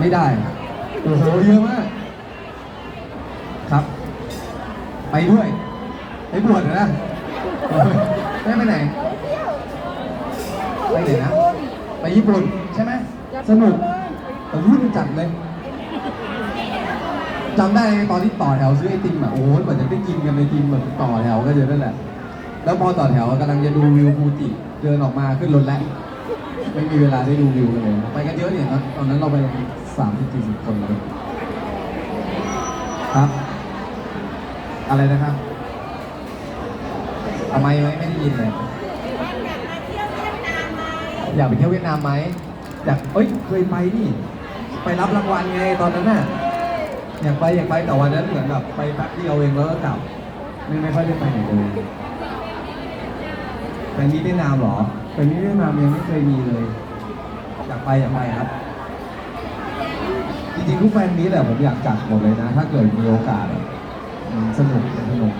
ไม่ได้ โอ้โห เยอะมาก ครับ ไปด้วยไปบวชเหรอนะไม่ไปไหน ไปไหนนะ ไปญี่ปุ่นใช่ไหม สนุกแต่วุ่นจัดเลยจำได้ตอนที่ต่อแถวซื้อไอติมอะโอ้โหเหมือนจะได้กินกันไอติมแบบต่อแถวก็เจอนั่นแหละ แล้วพอต่อแถวกำลังจะดูวิวฟูจิเดินออกมาขึ้นรถแล้ว ไม่มีเวลาได้ดูวิวกันเลยไปกันเยอะเนี่ยตอนตอนนั้นเราไปสามสิบสี่สิบคนเลยครับ อะไรนะครับทำไมไหมไม่ได้ยินเลยอยากไปเที่ยวเวียดนามไหมอยากเอ้ยเคยไปนี่ ไปรับรางวัลไงตอนนั้นน่ะอยากไปอยากไปแต่วันนั้นเหมือนแบบไปแป๊บเดียวเองแล้วก็กลับไม่ไม่ค่อยได้ไปไหนเลยไปนี้เวียดนามเหรอ ไปนี้เวียดนามยังไม่เคยมีเลย อยากไปอยากไปครับ จริงๆทุกแฟนนี้แหละผมอยากจัดหมดเลยนะ ถ้าเกิดมีโอกาสอะอืมสนุกสนุก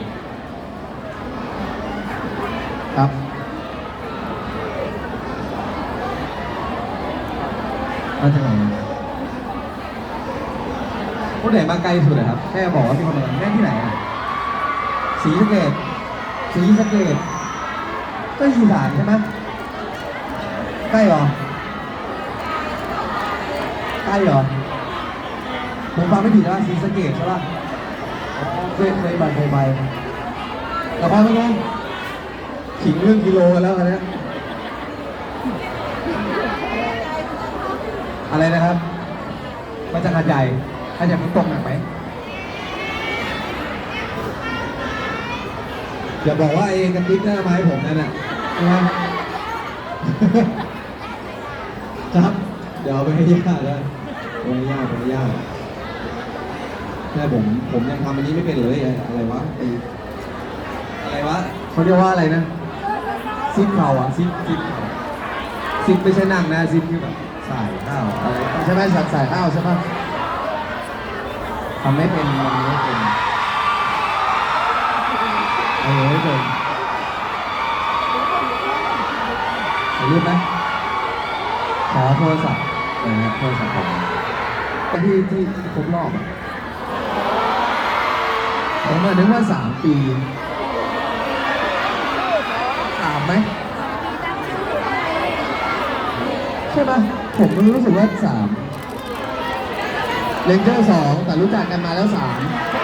ครับ มาจากไหนคนไหนมาไกลสุดอะครับ แค่บอกว่ามีคนมาแม่ที่ไหนอะศรีสะเกดศรีสะเกดก็อีสานใช่ไหม ใกล้เหรอ ใกล้เหรอ ผมฟังไม่ผิดนะศรีสะเกดใช่ป่ะเคยเคยไปเคยไปแต่พอไม่งงขิงเรื่องกิโลกันแล้วอันนี้อะไรนะครับมาจากหาดใหญ่หาดใหญ่มันตรงหนักไหมอย่าบอกว่าเองกับติ๊กหน้าไม้ผมนั่นแหละใช่ไหม ครับ เดี๋ยวเอาไปให้ย่าแล้วไปให้ย่าไปให้ย่าแม่ผม ผมยังทำอันนี้ไม่เป็นเลยอะไรวะไอ้อะไรวะเขาเรียกว่าอะไรนะซิปเข่าอะซิปซิปเข่าซิปไม่ใช่นั่งนะซิปคือแบบสายข้าวอะไรใช่ไหมสายสายข้าวใช่ไหมทำไม่เป็นทำไม่เป็นเออไม่เป็นถ่ายรูปไหม ขอโทรศัพท์หนะครับโทรศัพท์ผมที่ที่ที่ครบรอบอะผมมานึกว่าสามปีสามไหมใช่ปะผมรู้สึกว่าสามเลนเจอร์สองแต่รู้จักกันมาแล้วสามอ๋อโอเค